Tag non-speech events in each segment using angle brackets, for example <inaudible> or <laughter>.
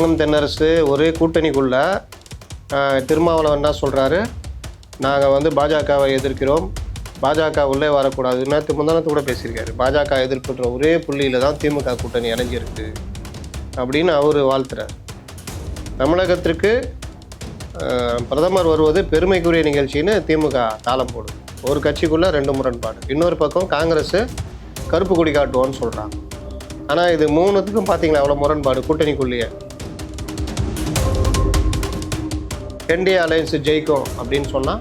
தங்கம் தென்னரசு ஒரே கூட்டணிக்குள்ள திருமாவளவன் என்ன சொல்கிறாரு நாங்கள் வந்து பாஜகவை எதிர்க்கிறோம். பாஜக உள்ளே வரக்கூடாது. நேற்று முந்தானத்து கூட பேசியிருக்காரு. பாஜக எதிர்ப்புன்ற ஒரே புள்ளியில் தான் திமுக கூட்டணி இணைஞ்சிருக்கு அப்படின்னு அவர் வாழ்த்துறார். தமிழகத்திற்கு பிரதமர் வருவது பெருமைக்குரிய நிகழ்ச்சின்னு திமுக தாளம் போடுது. ஒரு கட்சிக்குள்ளே ரெண்டு முரண்பாடு. இன்னொரு பக்கம் காங்கிரஸ் கருப்பு கொடி காட்டுவோன்னு சொல்கிறாங்க ஆனால் இது மூணுத்துக்கும் பார்த்தீங்களா அவ்வளோ முரண்பாடு கூட்டணிக்குள்ளேயே? என்டிஏ அலையன்ஸ் ஜெயிக்கும் அப்படின்னு சொன்னால்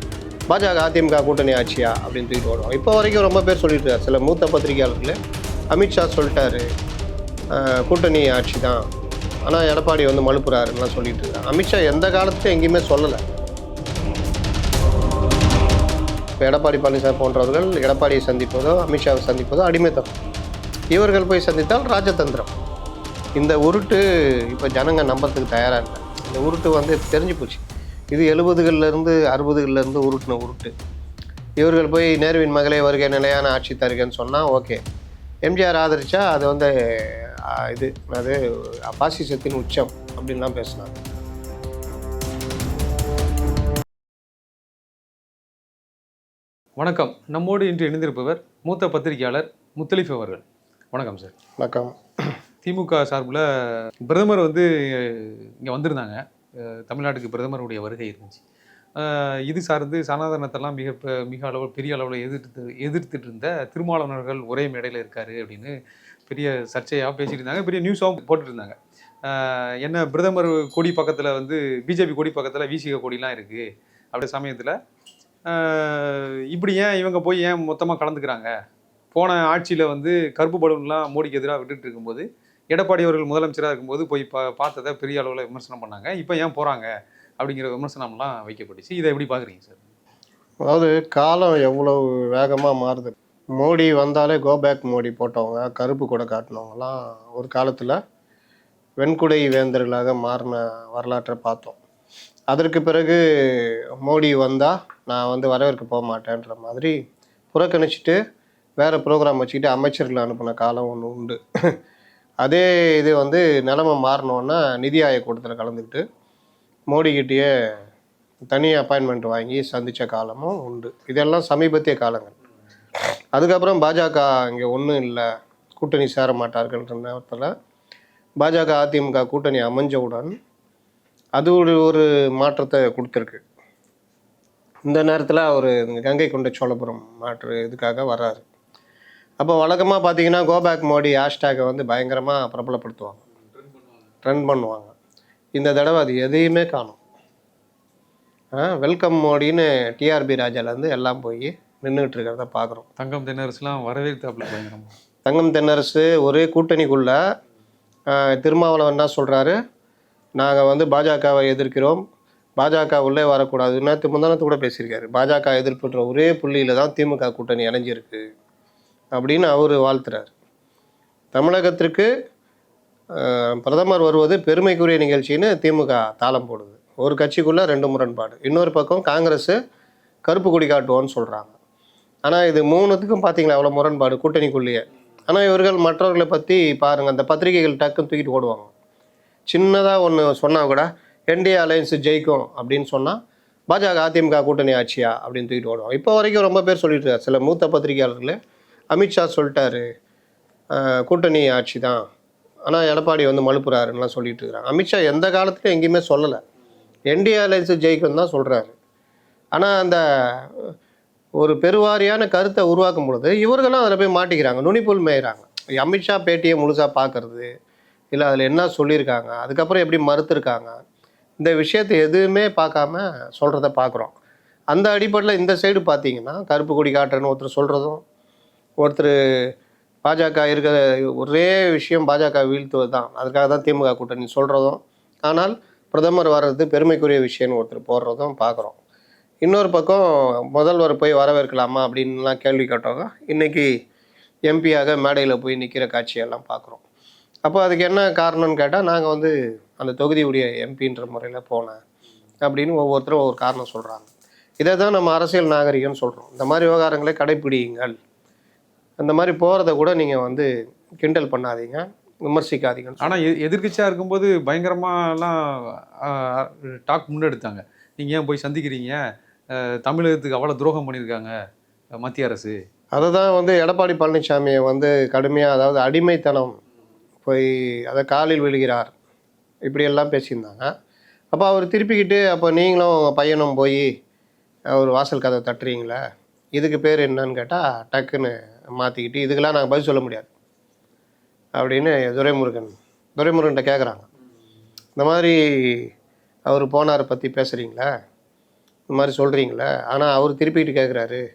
பாஜக அதிமுக கூட்டணி ஆட்சியா அப்படின்னு தூக்கிட்டு வருவோம் இப்போ வரைக்கும் ரொம்ப பேர் சொல்லிட்டு சில மூத்த பத்திரிகையாளர்கள் அமித்ஷா சொல்லிட்டாரு கூட்டணி ஆட்சி தான் ஆனால் எடப்பாடி வந்து மழுப்புறாருன்னா சொல்லிட்டு இருக்காங்க. அமித்ஷா எந்த காலத்துலையும் எங்கேயுமே சொல்லலை. இப்போ எடப்பாடி பழனிசாமி போன்றவர்கள் எடப்பாடியை சந்திப்பதோ அமித்ஷாவை சந்திப்பதோ அடிமைத்தனம் இவர்கள் போய் சந்தித்தால் ராஜதந்திரம். இந்த உருட்டு இப்போ ஜனங்க நம்புறதுக்கு தயாராக இல்லை. இந்த உருட்டு வந்து தெரிஞ்சு போச்சு. இது எழுபதுகள்லேருந்து அறுபதுகள்லேருந்து உருட்டுன உருட்டு. இவர்கள் போய் நேருவின் மகளே வருகை நிலையான ஆட்சி தருகன்னு சொன்னால் ஓகே. எம்ஜிஆர் ஆதரிச்சா அது வந்து இது அது பாசிசத்தின் உச்சம் அப்படின்லாம் பேசினாங்க. வணக்கம். நம்மோடு இன்று இணைந்திருப்பவர் மூத்த பத்திரிகையாளர் முத்தலிஃப் அவர்கள். வணக்கம் சார். வணக்கம். திமுக சார்பில் பிரதமர் வந்து இங்கே வந்திருந்தாங்க. தமிழ்நாட்டுக்கு பிரதமருடைய வருகை இருந்துச்சு. இது சார்ந்து சனாதனத்தெல்லாம் மிக பெ- மிக அளவில் பெரிய அளவில் எதிர்த்து எதிர்த்துட்டு இருந்த திருமாவளவர்கள் ஒரே மேடையில் இருக்காரு அப்படின்னு பெரிய சர்ச்சையாக பேசிட்டு இருந்தாங்க பெரிய நியூஸாகவும் போட்டுருந்தாங்க என்ன பிரதமர் கொடி பக்கத்தில் வந்து பிஜேபி கொடி பக்கத்தில் விசிக கொடிலாம் இருக்குது அப்படி சமயத்தில் இப்படி ஏன் இவங்க போய் ஏன் மொத்தமாக கலந்துக்கிறாங்க? போன ஆட்சியில் வந்து கருப்பு பலூன்லாம் மோடிக்கு எதிராக விட்டுட்டு இருக்கும்போது எடப்பாடி அவர்கள் முதலமைச்சராக இருக்கும்போது போய் பா பார்த்ததை பெரிய அளவில் விமர்சனம் பண்ணாங்க. இப்போ ஏன் போகிறாங்க அப்படிங்கிற விமர்சனம்லாம் வைக்கப்பட்டுச்சு. இதை எப்படி பார்க்குறீங்க சார்? அதாவது காலம் எவ்வளவு வேகமாக மாறுது? மோடி வந்தாலே கோபேக் மோடி போட்டவங்க கருப்பு கூட காட்டினவங்கலாம் ஒரு காலத்தில் வெண்குடை வேந்தர்களாக மாறின வரலாற்றை பார்த்தோம். அதற்கு பிறகு மோடி வந்தால் நான் வந்து வரவேற்க போக மாட்டேன்ற மாதிரி புறக்கணிச்சிட்டு வேறு ப்ரோக்ராம் வச்சுக்கிட்டு அமைச்சர்களை அனுப்பின காலம் ஒன்று உண்டு. அதே இது வந்து நிலமை மாறினோன்னா நிதி ஆயோக் கூட்டத்தில் கலந்துக்கிட்டு மோடிக்கிட்டேயே தனி அப்பாயின்மெண்ட் வாங்கி சந்தித்த காலமும் உண்டு. இதெல்லாம் சமீபத்திய காலங்கள். அதுக்கப்புறம் பாஜக இங்கே ஒன்றும் இல்லை. கூட்டணி சேர மாட்டார்கள்ன்ற நேரத்தில் பாஜக அதிமுக கூட்டணி அமைஞ்சவுடன் அது ஒரு ஒரு மாற்றத்தை கொடுத்துருக்கு. இந்த நேரத்தில் அவர் கங்கை கொண்ட சோழபுரம் மாற்று இதுக்காக வர்றாரு. அப்போ வழக்கமாக பார்த்தீங்கன்னா கோபேக் மோடி ஹேஷ்டேகை வந்து பயங்கரமாக பிரபலப்படுத்துவாங்க. ட்ரெண்ட் பண்ணுவாங்க. இந்த தடவை அது எதையுமே காணும். வெல்கம் மோடின்னு டிஆர்பி ராஜாலேருந்து எல்லாம் போய் நின்றுட்டு இருக்கிறத பார்க்குறோம் தங்கம் தென்னரசுலாம் வரவேற்றாப்புல பயங்கரமா. தங்கம் தென்னரசு ஒரே கூட்டணிக்குள்ள திருமாவளவன் என்ன சொல்கிறாரு நாங்கள் வந்து பாஜகவை எதிர்க்கிறோம். பாஜக உள்ளே வரக்கூடாது. நேற்று முந்தானத்து கூட பேசியிருக்காரு. பாஜக எதிர்ப்புன்ற ஒரே புள்ளியில் தான் திமுக கூட்டணி இணைஞ்சிருக்கு அப்படின்னு அவர் வாழ்த்துறார். தமிழகத்திற்கு பிரதமர் வருவது பெருமைக்குரிய நிகழ்ச்சின்னு திமுக தாளம் போடுது. ஒரு கட்சிக்குள்ளே ரெண்டு முரண்பாடு. இன்னொரு பக்கம் காங்கிரஸ் கருப்பு கொடி காட்டுவோன்னு சொல்கிறாங்க ஆனால் இது மூணுத்துக்கும் பார்த்தீங்களா அவ்வளோ முரண்பாடு கூட்டணிக்குள்ளேயே? ஆனால் இவர்கள் மற்றவர்களை பற்றி பாருங்கள் அந்த பத்திரிகைகள் டக்குன்னு தூக்கிட்டு ஓடுவாங்க. சின்னதாக ஒன்று சொன்னால் கூட என்டிஏ அலையன்ஸ் ஜெயிக்கும் அப்படின்னு சொன்னால் பாஜக அதிமுக கூட்டணி ஆட்சியா அப்படின்னு தூக்கிட்டு ஓடுவாங்க. இப்போ வரைக்கும் ரொம்ப பேர் சொல்லிட்டு இருக்காரு. சில மூத்த பத்திரிகையாளர்களே அமித்ஷா சொல்லிட்டாரு கூட்டணி ஆட்சி தான் ஆனால் எடப்பாடி வந்து மழுப்புறாருன்னுலாம் சொல்லிட்டு இருக்கிறாங்க அமித்ஷா எந்த காலத்துலையும் எங்கேயுமே சொல்லலை. என்டிஏ அலைன்ஸு ஜெயிக்கும் தான் சொல்கிறாரு ஆனால் அந்த ஒரு பெருவாரியான கருத்தை உருவாக்கும் பொழுது இவர்களும் அதில் போய் மாட்டிக்கிறாங்க. நுனிப்புல் மேயிறாங்க. அமித்ஷா பேட்டியை முழுசாக பார்க்கறது இல்லை அதில் என்ன சொல்லியிருக்காங்க அதுக்கப்புறம் எப்படி மறுத்துருக்காங்க இந்த விஷயத்தை எதுவுமே பார்க்காம சொல்கிறத பார்க்குறோம் அந்த அடிப்படையில் இந்த சைடு பார்த்தீங்கன்னா கருப்பு கொடி காட்டுறேன்னு ஒருத்தர் சொல்கிறதும் ஒருத்தர் பாஜக இருக்கிற ஒரே விஷயம் பாஜக வீழ்த்துவது தான். அதுக்காக தான் திமுக கூட்டணி சொல்கிறதும் ஆனால் பிரதமர் வர்றது பெருமைக்குரிய விஷயம்னு ஒருத்தர் போடுறதும் பார்க்குறோம் இன்னொரு பக்கம் முதல்வர் போய் வரவேற்கலாமா அப்படின்லாம் கேள்வி கேட்டவங்க இன்றைக்கி எம்பியாக மேடையில் போய் நிற்கிற காட்சியெல்லாம் பார்க்குறோம் அப்போ அதுக்கு என்ன காரணம்னு கேட்டால் நாங்கள் வந்து அந்த தொகுதியுடைய எம்பின்ற முறையில் போனேன் அப்படின்னு ஒவ்வொருத்தரும் ஒவ்வொரு காரணம் சொல்கிறாங்க இதை தான் நம்ம அரசியல் நாகரிகம்னு சொல்கிறோம் இந்த மாதிரி விவகாரங்களை கடைப்பிடியுங்கள். அந்த மாதிரி போகிறத கூட நீங்கள் வந்து கிண்டல் பண்ணாதீங்க விமர்சிக்காதீங்க ஆனால் எதிர்க்கட்சியாக இருக்கும்போது பயங்கரமாலாம் டாக் முன்னெடுத்தாங்க. நீங்கள் ஏன் போய் சந்திக்கிறீங்க? தமிழகத்துக்கு அவ்வளோ துரோகம் பண்ணியிருக்காங்க மத்திய அரசு. அதை தான் வந்து எடப்பாடி பழனிசாமியை வந்து கடுமையாக அதாவது அடிமைத்தனம் போய் அதை காலில் விழுகிறார். இப்படியெல்லாம் பேசியிருந்தாங்க. அப்போ அவர் திருப்பிக்கிட்டு அப்போ நீங்களும் உங்க பையனும் போய் ஒரு வாசல் கதை தட்டுறீங்களே இதுக்கு பேர் என்னன்னு கேட்டால் டக்குன்னு மாற்றிக்கிட்டு இதுக்கெல்லாம் நாங்கள் பதில் சொல்ல முடியாது. அப்படின்னு துரைமுருகன் துரைமுருகன்கிட்ட கேட்குறாங்க இந்த மாதிரி அவர் போனாரை பற்றி பேசுகிறீங்களா இந்த மாதிரி சொல்கிறீங்களே ஆனால் அவர் திருப்பிக்கிட்டு கேட்குறாரு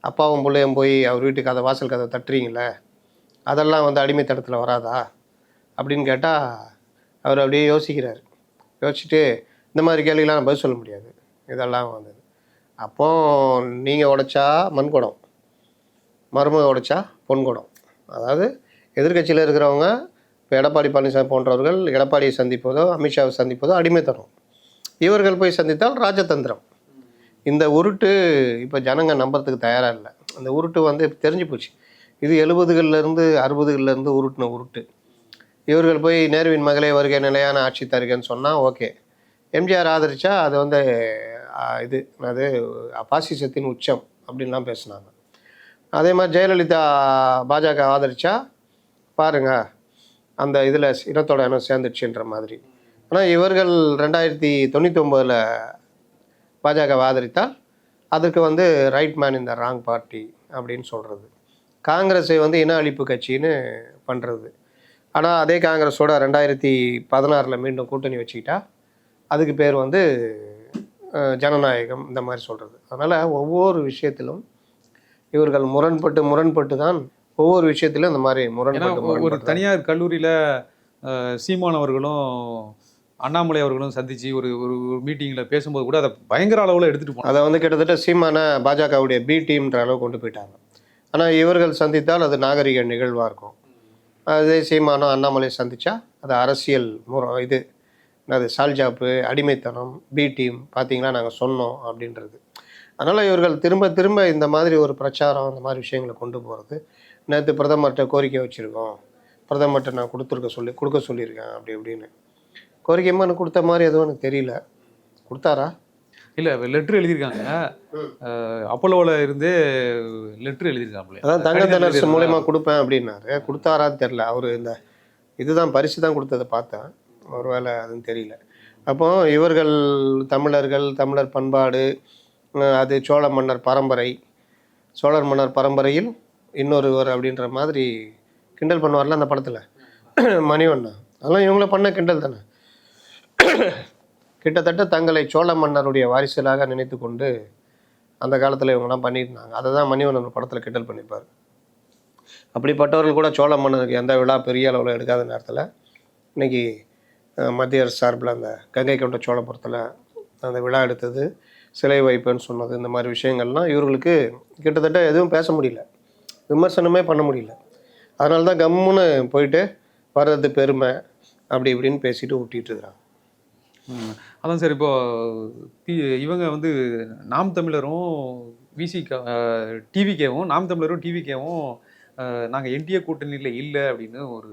அப்பாவும் பிள்ளையும் போய் அவர் வீட்டு கதை வாசல் கதை தட்டுறீங்களே? அதெல்லாம் வந்து அடிமைத்தனத்தில் வராதா? அப்படின்னு கேட்டால் அவர் அப்படியே யோசிக்கிறார். யோசிச்சுட்டு இந்த மாதிரி கேள்விலாம் பதில் சொல்ல முடியாது. இதெல்லாம் வந்தது. அப்போ நீங்கள் உடைச்சா மண் குடம் மருமக உடைச்சா பொன்குடம். அதாவது எதிர்க்கட்சியில் இருக்கிறவங்க இப்போ எடப்பாடி பழனிசாமி போன்றவர்கள் எடப்பாடியை சந்திப்பதோ அமித்ஷாவை சந்திப்பதோ அடிமைத்தனம் இவர்கள் போய் சந்தித்தால் ராஜதந்திரம். இந்த உருட்டு இப்போ ஜனங்க நம்புறதுக்கு தயாராக இல்லை. அந்த உருட்டு வந்து தெரிஞ்சு போச்சு. இது எழுபதுகள்லேருந்து அறுபதுகள்லேருந்து உருட்டின உருட்டு. இவர்கள் போய் நேருவின் மகளே வருகை நிலையான ஆட்சி தருகன்னு சொன்னால் ஓகே. எம்ஜிஆர் ஆதரிச்சா அது வந்து இது அது பாசிசத்தின் உச்சம் அப்படின்லாம் பேசினாங்க. அதே மாதிரி ஜெயலலிதா பாஜக ஆதரிச்சா பாருங்க அந்த இதில் இனத்தோட இனம் சேர்ந்துச்சுன்ற மாதிரி. ஆனால் இவர்கள் ரெண்டாயிரத்தி தொண்ணூற்றி ஒம்போதில் பாஜக ஆதரித்தால் அதுக்கு வந்து ரைட் மேன் இந்த ராங் பார்ட்டி அப்படின்னு சொல்கிறது காங்கிரஸை வந்து இன அழிப்பு கட்சின்னு பண்ணுறது ஆனால் அதே காங்கிரஸோட ரெண்டாயிரத்தி பதினாறில் மீண்டும் கூட்டணி வச்சுக்கிட்டா அதுக்கு பேர் வந்து ஜனநாயகம் இந்த மாதிரி சொல்கிறது அதனால் ஒவ்வொரு விஷயத்திலும் இவர்கள் முரண்பட்டு முரண்பட்டு தான் ஒவ்வொரு விஷயத்திலும் இந்த மாதிரி முரண்பட்டு ஒரு தனியார் கல்லூரியில் சீமான் அவர்களும் அண்ணாமலை அவர்களும் சந்திச்சு ஒரு ஒரு மீட்டிங்கில் பேசும்போது கூட அதை பயங்கர அளவில் எடுத்துகிட்டு போனாங்க. அதை வந்து கிட்டத்தட்ட சீமான பாஜகவுடைய பி டீம்ன்ற அளவு கொண்டு போயிட்டாங்க. ஆனால் இவர்கள் சந்தித்தால் அது நாகரிக நிகழ்வாக இருக்கும். அதே சீமானம் அண்ணாமலை சந்திச்சா அது அரசியல் முறை இது அது சால்ஜாப்பு அடிமைத்தனம் பி டீம் பார்த்தீங்களா நாங்கள் சொன்னோம் அப்படின்றது. அதனால் இவர்கள் திரும்ப திரும்ப இந்த மாதிரி ஒரு பிரச்சாரம் இந்த மாதிரி விஷயங்களை கொண்டு போகிறது நேற்று பிரதமர்கிட்ட கோரிக்கை வச்சுருக்கோம். பிரதமர்கிட்ட நான் கொடுத்துருக்க சொல்லி கொடுக்க சொல்லியிருக்கேன் அப்படி இப்படின்னு. கோரிக்கை மனு கொடுத்த மாதிரி எதுவும் எனக்கு தெரியல. கொடுத்தாரா? இல்லை லெட்ரு எழுதியிருக்காங்க. அப்போலோவில் இருந்தே லெட்ரு எழுதியிருக்காங்களே அதான் தங்க தெனர்ஸ் மூலயமா கொடுப்பேன் அப்படின்னாரு. கொடுத்தாரான்னு தெரில அவர் இந்த இதுதான் பரிசு தான் கொடுத்ததை பார்த்தேன். ஒருவேளை அதுன்னு தெரியல. அப்போ இவர்கள் தமிழர்கள் தமிழர் பண்பாடு அது சோழ மன்னர் பரம்பரை. சோழர் மன்னர் பரம்பரையில் இன்னொருவர் அப்படின்ற மாதிரி கிண்டல் பண்ணுவார்ல அந்த படத்தில்? <clears throat> மணிவண்ணன் அதெல்லாம் இவங்கள பண்ண கிண்டல் தானே? <clears throat> கிட்டத்தட்ட தங்களை சோழ மன்னருடைய வாரிசுகளாக நினைத்து கொண்டு அந்த காலத்தில் இவங்கெல்லாம் பண்ணியிருந்தாங்க. அதை தான் மணிவண்ணன் படத்தில் கிண்டல் பண்ணியிருப்பார் அப்படிப்பட்டவர்கள் கூட சோழ மன்னருக்கு எந்த விழா பெரிய அளவில் எடுக்காத நேரத்தில் இன்னைக்கு மத்திய அரசு சார்பில் அந்த கங்கை கொண்ட சோழபுரத்தில் அந்த விழா எடுத்தது. சிலை வைப்புன்னு சொன்னது இந்த மாதிரி விஷயங்கள்லாம் இவர்களுக்கு கிட்டத்தட்ட எதுவும் பேச முடியல. விமர்சனமே பண்ண முடியல. அதனால தான் கம்முன்னு போயிட்டு வர்றது பெருமை அப்படி இப்படின்னு பேசிட்டு விட்டிட்டு இருக்கிறாங்க. அதான் சார் இப்போ இவங்க வந்து நாம் தமிழரும் விசி டிவிகேவும் நாம் தமிழரும் டிவிகேவும் நாங்கள் என்டிஏ கூட்டணியில் இல்லை அப்படின்னு ஒரு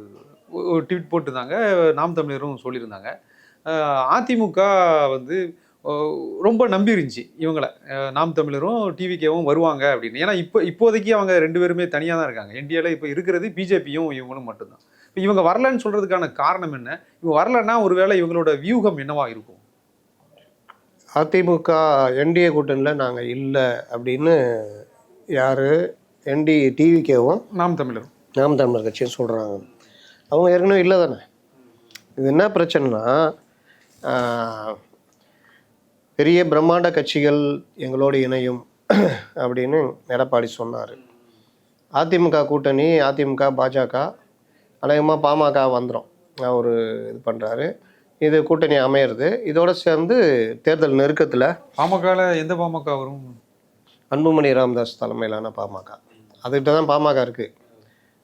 ஒரு ட்வீட் போட்டிருந்தாங்க. நாம் தமிழரும் சொல்லியிருந்தாங்க. அதிமுக வந்து ரொம்ப நம்பி இருந்துச்சு இவங்கள நாம் தமிழரும் டிவிகேவும் வருவாங்க அப்படின்னு. ஏன்னா இப்போ இப்போதைக்கு அவங்க ரெண்டு பேருமே தனியாக தான் இருக்காங்க. என்டிஏல இப்போ இருக்கிறது பிஜேபியும் இவங்களும் மட்டும்தான். இப்போ இவங்க வரலன்னு சொல்றதுக்கான காரணம் என்ன? இவங்க வரலன்னா ஒருவேளை இவங்களோட வியூகம் என்னவா இருக்கும்? அதிமுக என்டிஏ கூட்டணியில் நாங்கள் இல்லை அப்படின்னு யார்? என்டி டிவிக்கேவும் நாம் தமிழர் நாம் தமிழர் கட்சியும் சொல்கிறாங்க அவங்க ஏற்கனவே இல்லை தானே? இது என்ன பிரச்சனைனா பெரிய பிரம்மாண்ட கட்சிகள் எங்களோடு இணையும் <clears throat> அப்படின்னு எடப்பாடி சொன்னார். அதிமுக கூட்டணி அதிமுக பாஜக அநேகமாக பாமக வந்துடும் அவர் இது பண்ணுறாரு இது கூட்டணி அமையிறது. இதோட சேர்ந்து தேர்தல் நெருக்கத்தில் பாமகல எந்த பாமக வரும்? அன்புமணி ராமதாஸ் தலைமையிலான பாமக. அதுக்கிட்ட தான் பாமக இருக்குது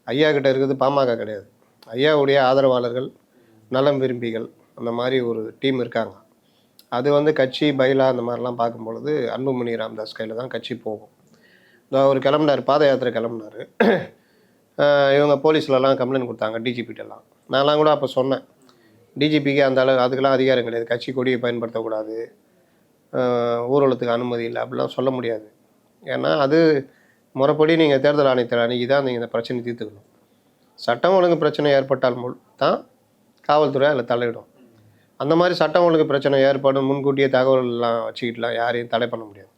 ஐயா கிட்ட இருக்குது பாமக கிடையாது. ஐயாவுடைய ஆதரவாளர்கள் நலம் விரும்பிகள் அந்த மாதிரி ஒரு டீம் இருக்காங்க. அது வந்து கட்சி பைலா அந்த மாதிரிலாம் பார்க்கும் பொழுது அன்புமணி ராமதாஸ் கையில் தான் கட்சி போகும். அவர் கிளம்புனார் பாத யாத்திரை கிளம்புனார் இவங்க போலீஸ்லலாம் கம்ப்ளைண்ட் கொடுத்தாங்க டிஜிபிட்டெல்லாம் நான்லாம் கூட அப்போ சொன்னேன். டிஜிபிக்கு அந்த அளவு அதுக்கெல்லாம் அதிகாரம் கிடையாது. கட்சி கொடியை பயன்படுத்தக்கூடாது. ஊர்வலத்துக்கு அனுமதி இல்லை அப்படிலாம் சொல்ல முடியாது. ஏன்னா அது முறைப்படி நீங்கள் தேர்தல் ஆணையத்தில் அன்றைக்கி தான் நீங்கள் இந்த பிரச்சனை தீர்த்துக்கணும். சட்டம் ஒழுங்கு பிரச்சனை ஏற்பட்டால் தான் காவல்துறை அதில் தலையிடும் அந்த மாதிரி சட்டம் ஒழுங்கு பிரச்சனை ஏற்படும் முன்கூட்டியே தகவல்கள்லாம் வச்சுக்கிட்டுலாம் யாரையும் தடை பண்ண முடியாது.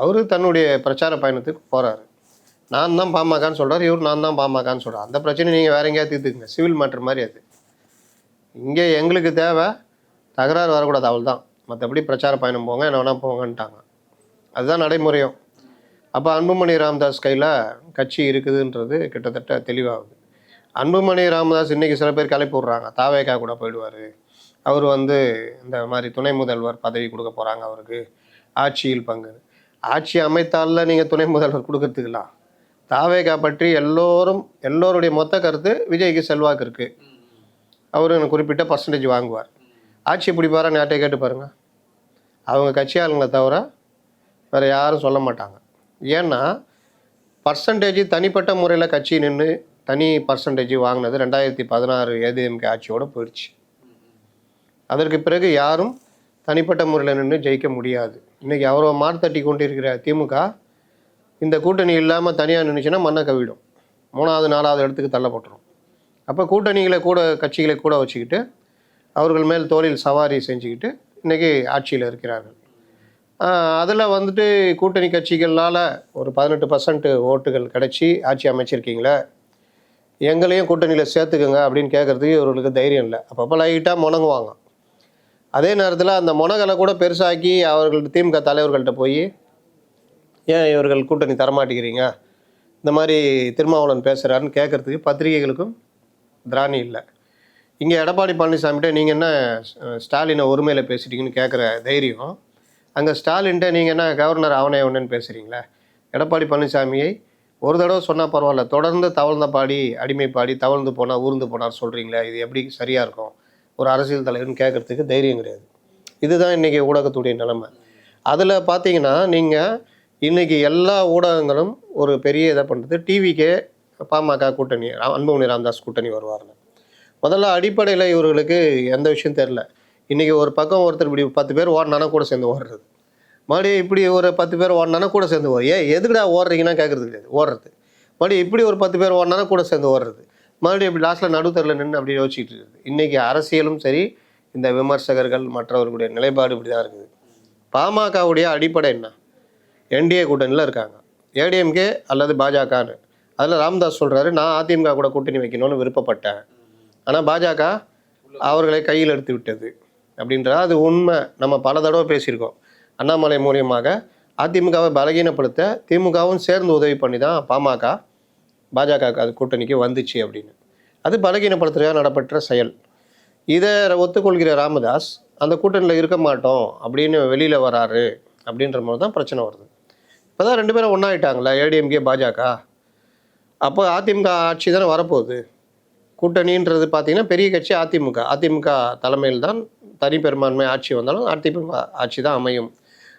அவர் தன்னுடைய பிரச்சார பயணத்துக்கு போகிறாரு நான் தான் பாமகன்னு சொல்கிறார் இவர் நான் தான் பாமகன்னு சொல்கிறார் அந்த பிரச்சனை நீங்கள் வேற எங்கேயாவது தீர்த்துக்குங்க. சிவில் மேட்ரு மாதிரி அது. இங்கே எங்களுக்கு தேவை தகராறு வரக்கூடாது அவள் தான் மற்றபடி பிரச்சார பயணம் போங்க என்ன வேணால் போங்கன்ட்டாங்க. அதுதான் நடைமுறையும். அப்போ அன்புமணி ராமதாஸ் கையில் கட்சி இருக்குதுன்றது கிட்டத்தட்ட தெளிவாகுது. அன்புமணி ராமதாஸ் இன்றைக்கி சில பேர் கிளப்பி விட்றாங்க. தாவேக்கா கூட போயிடுவார். அவர் வந்து இந்த மாதிரி துணை முதல்வர் பதவி கொடுக்க போகிறாங்க அவருக்கு. ஆட்சியில் பங்கு. ஆட்சி அமைத்தாலில் நீங்கள் துணை முதல்வர் கொடுக்கறதுக்கலாம் தாவேகா பற்றி எல்லோரும் எல்லோருடைய மொத்த கருத்து விஜய்க்கு செல்வாக்கு இருக்குது அவர் குறிப்பிட்ட பர்சன்டேஜ் வாங்குவார். ஆட்சி பிடிப்பாரா நேட்டை கேட்டு பாருங்கள் அவங்க கட்சி ஆளுங்களை தவிர வேறு யாரும் சொல்ல மாட்டாங்க. ஏன்னா பர்சன்டேஜ் தனிப்பட்ட முறையில் கட்சி நின்று தனி பர்சன்டேஜ் வாங்கினது ரெண்டாயிரத்தி பதினாறு ஏடிஎம்கே ஆட்சியோடு போயிடுச்சு அதற்கு பிறகு யாரும் தனிப்பட்ட முறையில் நின்று ஜெயிக்க முடியாது. இன்றைக்கி அவரை மார்த்தட்டி கொண்டிருக்கிற திமுக இந்த கூட்டணி இல்லாமல் தனியாக நின்றுச்சுன்னா மண்ணை கவிடும். மூணாவது நாலாவது இடத்துக்கு தள்ளப்பட்டுரும். அப்போ கூட்டணிகளை கூட கட்சிகளை கூட வச்சுக்கிட்டு அவர்கள் மேல் தோளில் சவாரி செஞ்சுக்கிட்டு இன்றைக்கி ஆட்சியில் இருக்கிறார்கள். அதில் வந்துட்டு கூட்டணி கட்சிகளால் ஒரு பதினெட்டு பர்சன்ட் ஓட்டுகள் கிடச்சி ஆட்சி அமைச்சிருக்கீங்களே எங்களையும் கூட்டணியில் சேர்த்துக்கோங்க அப்படின்னு கேட்குறதுக்கு இவர்களுக்கு தைரியம் இல்லை. அப்பப்போ லைட்டாக முணங்குவாங்க. அதே நேரத்தில் அந்த முனகலை கூட பெருசாக்கி அவர்கள் திமுக தலைவர்கள்ட்ட போய் ஏன் இவர்கள் கூட்டணி தரமாட்டேங்கிறீங்க? இந்த மாதிரி திருமாவளவன் பேசுகிறாருன்னு கேட்குறதுக்கு பத்திரிகைகளுக்கும் திராணி இல்லை. இங்கே எடப்பாடி பழனிசாமிகிட்ட நீங்கள் என்ன ஸ்டாலினை ஒருமையில் பேசிட்டீங்கன்னு கேட்குற தைரியம். அங்கே ஸ்டாலின்ட்ட நீங்கள் என்ன கவர்னர் அவனே அவனேன்னு பேசுகிறீங்களே எடப்பாடி பழனிசாமியை ஒரு தடவை சொன்னால் பரவாயில்ல தொடர்ந்து தவழ்ந்த பாடி அடிமை பாடி தவழ்ந்து போனால் ஊர்ந்து போனார் சொல்கிறீங்களே இது எப்படி சரியாக இருக்கும்? ஒரு அரசியல் தலைவர்னு கேட்குறதுக்கு தைரியம் கிடையாது. இதுதான் இன்றைக்கி ஊடகத்துடைய நிலைமை. அதில் பார்த்தீங்கன்னா நீங்கள் இன்றைக்கி எல்லா ஊடகங்களும் ஒரு பெரிய இதை பண்ணுறது டிவிக்கே பாமக கூட்டணி ரா- அன்புமணி ராமதாஸ் கூட்டணி வருவார்கள் முதல்ல அடிப்படையில் இவர்களுக்கு எந்த விஷயம் தெரில இன்றைக்கி ஒரு பக்கம் ஒருத்தர் இப்படி பத்து பேர் ஓடினானா கூட சேர்ந்து ஓடுறது. மறுபடியும் இப்படி ஒரு பத்து பேர் ஓடினானா கூட சேர்ந்து ஓடு ஏன்? எதுக்குடா ஓடுறீங்கன்னா கேட்குறது கிடையாது. ஓடுறது. மறுபடியும் இப்படி ஒரு பத்து பேர் ஓடினானா கூட சேர்ந்து ஓடுறது. மறுபடியும் இப்படி லாஸ்ட்டில் நடுத்தரில் நின்று அப்படி யோசிச்சுட்டு இருக்குது இன்றைக்கி அரசியலும் சரி இந்த விமர்சகர்கள் மற்றவர்களுடைய நிலைப்பாடு இப்படி தான் இருக்குது. பாமகவுடைய அடிப்படை என்ன? என்டிஏ கூட்டணியில் இருக்காங்க. ஏடிஎம்கே அல்லது பாஜகன்னு. அதில் ராம்தாஸ் சொல்கிறாரு நான் அதிமுக கூட கூட்டணி வைக்கணும்னு விருப்பப்பட்டேன். ஆனால் பாஜக அவர்களை கையில் எடுத்து விட்டது அப்படின்றது அது உண்மை. நம்ம பல தடவை பேசியிருக்கோம். அண்ணாமலை மூலியமாக அதிமுகவை பலகீனப்படுத்த திமுகவும் சேர்ந்து உதவி பண்ணி தான் பாமக பாஜக அது கூட்டணிக்கு வந்துச்சு அப்படின்னு. அது பலகீனப்படுத்துறதுக்காக நடைபெற்ற செயல். இதை ஒத்துக்கொள்கிற ராமதாஸ் அந்த கூட்டணியில் இருக்க மாட்டோம் அப்படின்னு வெளியில் வராரு அப்படின்ற மாதிரி தான் பிரச்சனை வருது. இப்போ தான் ரெண்டு பேரும் ஒன்றாயிட்டாங்களா ஏடிஎம்கே பாஜக. அப்போ அதிமுக ஆட்சி தானே வரப்போகுது. கூட்டணின்றது பார்த்தீங்கன்னா பெரிய கட்சி அதிமுக. அதிமுக தலைமையில் தான் தனி பெரும்பான்மை ஆட்சி வந்தாலும் அதிமுக ஆட்சி தான் அமையும்.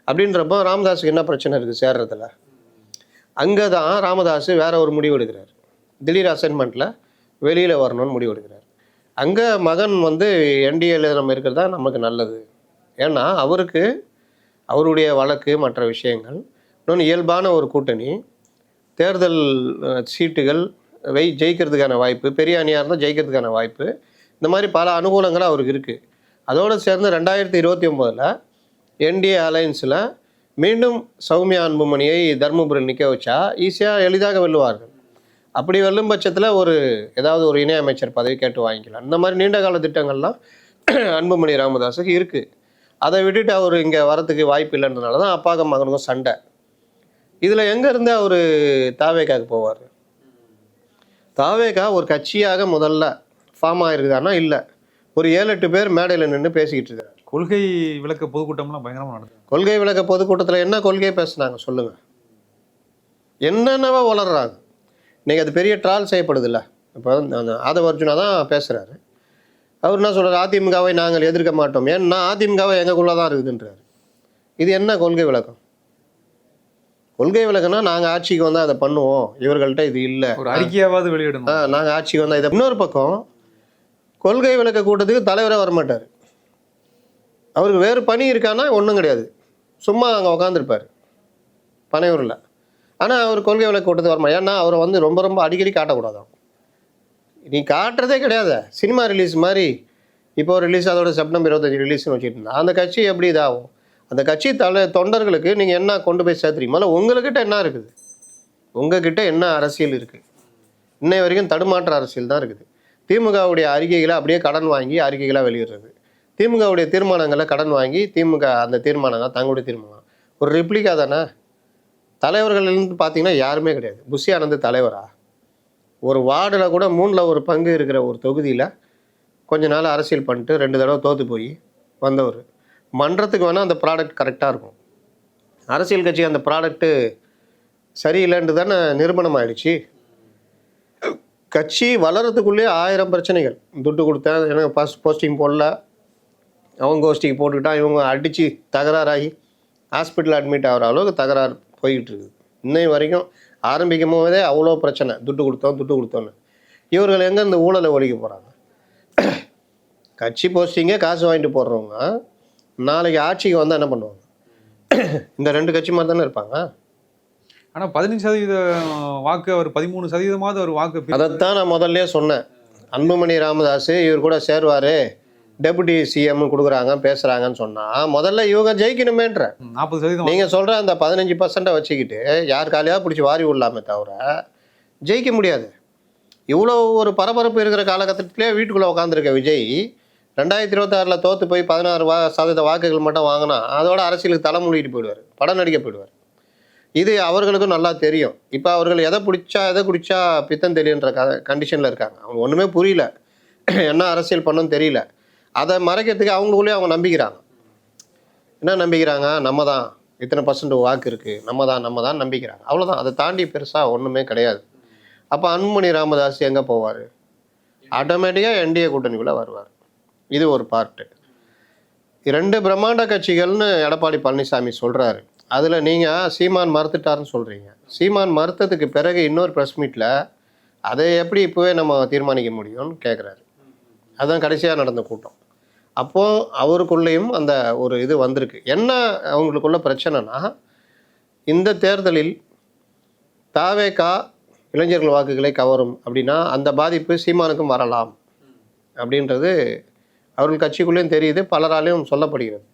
அப்படின்றப்போ ராமதாஸுக்கு என்ன பிரச்சனை இருக்குது சேர்றதுல? அங்கே தான் ராமதாஸ் வேற ஒரு முடிவு எடுக்கிறார். திடீர் அசைன்மெண்ட்டில் வெளியில் வரணும்னு முடிவு எடுக்கிறார். அங்கே மகன் வந்து என்டிஏல நம்ம இருக்கிறது தான் நமக்கு நல்லது. ஏன்னா அவருக்கு அவருடைய வழக்கு மற்ற விஷயங்கள் இன்னொன்று இயல்பான ஒரு கூட்டணி தேர்தல் சீட்டுகள் வை ஜெயிக்கிறதுக்கான வாய்ப்பு பெரிய அணியாக இருந்தால் ஜெயிக்கிறதுக்கான வாய்ப்பு இந்த மாதிரி பல அனுகூலங்கள் அவருக்கு இருக்குது அதோடு சேர்ந்து ரெண்டாயிரத்தி இருபத்தி ஒம்போதில் என்டிஏ அலையன்ஸில் மீண்டும் சௌமியா அன்புமணியை தர்மபுரி நிற்க வச்சா ஈஸியாக எளிதாக வெல்லுவார்கள். அப்படி வெல்லும் பட்சத்தில் ஒரு ஏதாவது ஒரு இணை அமைச்சர் பதவி கேட்டு வாங்கிக்கலாம். இந்த மாதிரி நீண்ட கால திட்டங்கள்லாம் <clears throat> அன்புமணி ராமதாஸுக்கு இருக்குது அதை விட்டுட்டு அவர் இங்கே வரத்துக்கு வாய்ப்பு இல்லைன்றனால தான் அப்பாக்கும் மகனுக்கும் சண்டை. இதில் எங்கேருந்து அவர் தாவேக்காவுக்கு போவார்? தாவேக்கா ஒரு கட்சியாக முதல்ல ஃபார்ம் ஆகிருக்குதானா இல்லை. ஒரு ஏழு எட்டு பேர் மேடையில் நின்று பேசிக்கிட்டு இருக்காரு கொள்கை விளக்க பொதுக்கூட்டம்லாம் பயங்கரமாக நடத்துது கொள்கை விளக்க பொதுக்கூட்டத்தில் என்ன கொள்கையை பேசுனாங்க சொல்லுங்கள் என்னென்னவோ வளர்றாங்க. இன்னைக்கு அது பெரிய ட்ரால் செய்யப்படுதில்ல. இப்போ ஆதவ அர்ஜுனா தான் பேசுகிறாரு அவர் என்ன சொல்றாரு? அதிமுகவை நாங்கள் எதிர்க்க மாட்டோம். ஏன்னா அதிமுகவை எங்களுக்குள்ளே தான் இருக்குதுன்றாரு. இது என்ன கொள்கை விளக்கம்? கொள்கை விலகுனா நாங்கள் ஆட்சிக்கு வந்தால் அதை பண்ணுவோம். இவர்கள்ட்ட இது இல்லை. ஒரு அறிக்கையாவது வெளியிடணும். நாங்கள் ஆட்சிக்கு வந்தால் இதை இன்னொரு பக்கம் கொள்கை விளக்க கூட்டத்துக்கு தலைவரே வரமாட்டார். அவருக்கு வேறு பணி இருக்கான்னா ஒன்றும் கிடையாது. சும்மா அங்கே உக்காந்துருப்பார். பனையூரில். ஆனால் அவர் கொள்கை விளக்கு கூட்டத்துக்கு வரமா ஏன்னா அவரை வந்து ரொம்ப ரொம்ப அடிக்கடி காட்டக்கூடாதாம் நீ காட்டுறதே கிடையாது. சினிமா ரிலீஸ் மாதிரி இப்போ ரிலீஸ் அதோட செப்டம்பர் இருபத்தஞ்சி ரிலீஸ்னு வச்சுட்டு இருந்தா அந்த கட்சி எப்படி இதாகும்? அந்த கட்சி தலை தொண்டர்களுக்கு நீங்கள் என்ன கொண்டு போய் சேர்த்துறீங்க? முதல்ல உங்கள்கிட்ட என்ன இருக்குது? உங்ககிட்ட என்ன அரசியல் இருக்குது இன்னை வரைக்கும் தடுமாற்ற அரசியல் தான் இருக்குது. திமுகவுடைய அறிக்கைகளை அப்படியே கடன் வாங்கி அறிக்கைகளாக வெளியிடுறது. திமுகவுடைய தீர்மானங்களை கடன் வாங்கி திமுக அந்த தீர்மானங்கள் தங்களுடைய தீர்மானம். ஒரு ரிப்ளிகா தானே? தலைவர்கள்லேருந்து பார்த்தீங்கன்னா யாருமே கிடையாது. புஷி ஆனந்த் தலைவரா? ஒரு வார்டில் கூட மூணில் ஒரு பங்கு இருக்கிற ஒரு தொகுதியில் கொஞ்ச நாள் அரசியல் பண்ணிட்டு ரெண்டு தடவை தோற்று போய் வந்தவர். மன்றத்துக்கு வேணால் அந்த ப்ராடக்ட் கரெக்டாக இருக்கும். அரசியல் கட்சி அந்த ப்ராடக்ட்டு சரியில்லைன்ட்டு தானே நிறுவனம் ஆயிடுச்சு. கட்சி வளர்கிறதுக்குள்ளே ஆயிரம் பிரச்சனைகள். துட்டு கொடுத்தேன் எனக்கு ஃபஸ்ட் போஸ்டிங் போடல. அவங்க கோஷ்டிக்கு போட்டுக்கிட்டா இவங்க அடித்து தகராறாகி ஹாஸ்பிட்டல் அட்மிட் ஆகிற அளவுக்கு தகராறு போய்கிட்டு இருக்குது. இன்னை வரைக்கும் ஆரம்பிக்கும் போதே அவ்வளோ பிரச்சனை. துட்டு கொடுத்தோம் துட்டு கொடுத்தோன்னு இவர்கள் எங்கே இந்த ஊழலை ஒழிக்க போகிறாங்க கட்சி போஸ்டிங்கே காசு வாங்கிட்டு போடுறவங்க நாளைக்கு ஆட்சிக்கு வந்தால் என்ன பண்ணுவாங்க? இந்த ரெண்டு கட்சி மாதிரி தானே இருப்பாங்க? ஆனா பதினஞ்சு சதவீத வாக்கு அவர் பதிமூணு சதவீதமாவது அவர் வாக்கு அதைத்தான் நான் முதல்ல சொன்னேன். அன்புமணி ராமதாஸ் இவர் கூட சேருவார். டெபுட்டி சிஎம் கொடுக்குறாங்க பேசுகிறாங்கன்னு சொன்னால் முதல்ல இவங்க ஜெயிக்கணுமேன்ற. நாற்பது சதவீதம் நீங்கள் சொல்கிற அந்த பதினஞ்சு பர்சண்ட்டை வச்சுக்கிட்டு யார் காலையாக பிடிச்சி வாரி விடலாமே தவிர ஜெயிக்க முடியாது. இவ்வளோ ஒரு பரபரப்பு இருக்கிற காலகட்டத்திலே வீட்டுக்குள்ளே உட்காந்துருக்க விஜய் ரெண்டாயிரத்தி இருபத்தாறில் தோற்று போய் பதினாறு வா சதவீத வாக்குகள் மட்டும் வாங்கினா அதோட அரசியலுக்கு தலை மூடிட்டு போயிடுவார் படம் நடிக்க போயிடுவார். இது அவர்களுக்கும் நல்லா தெரியும். இப்போ அவர்கள் எதை பிடிச்சா எதை குடிச்சா பித்தம் தெரியுன்ற க கண்டிஷனில் இருக்காங்க. அவங்க ஒன்றுமே புரியல. <clears throat> என்ன அரசியல் பண்ணணும்னு தெரியல. அதை மறைக்கிறதுக்கு அவங்களுக்குள்ளேயே அவங்க நம்பிக்கிறாங்க. என்ன நம்பிக்கிறாங்க? நம்ம தான். இத்தனை பர்சன்ட் வாக்கு இருக்குது நம்ம தான் நம்ம தான் நம்பிக்கிறாங்க. அவ்வளோதான் அதை தாண்டி பெருசாக ஒன்றுமே கிடையாது. அப்போ அன்புமணி ராமதாஸ் எங்கே போவார்? ஆட்டோமேட்டிக்காக என்டிஏ கூட்டணிக்குள்ளே வருவார். இது ஒரு பார்ட்டு ரெண்டு பிரம்மாண்ட கட்சிகள்னு எடப்பாடி பழனிசாமி சொல்கிறாரு அதில் நீங்கள் சீமான் மறுத்துட்டாருன்னு சொல்கிறீங்க சீமான் மறுத்ததுக்கு பிறகு இன்னொரு ப்ரெஸ் மீட்டில் அதை எப்படி இப்போவே நம்ம தீர்மானிக்க முடியும்னு கேட்குறாரு அதுதான் கடைசியாக நடந்த கூட்டம். அப்போது அவருக்குள்ளேயும் அந்த ஒரு இது வந்திருக்கு. என்ன அவங்களுக்குள்ள பிரச்சனைனா இந்த தேர்தலில் தாவேக்கா இளைஞர்கள் வாக்குகளை கவரும் அப்படின்னா அந்த பாதிப்பு சீமானுக்கும் வரலாம். அப்படின்றது அவர்கள் கட்சிக்குள்ளேயும் தெரியுது பலராலையும் சொல்லப்படுகிறது.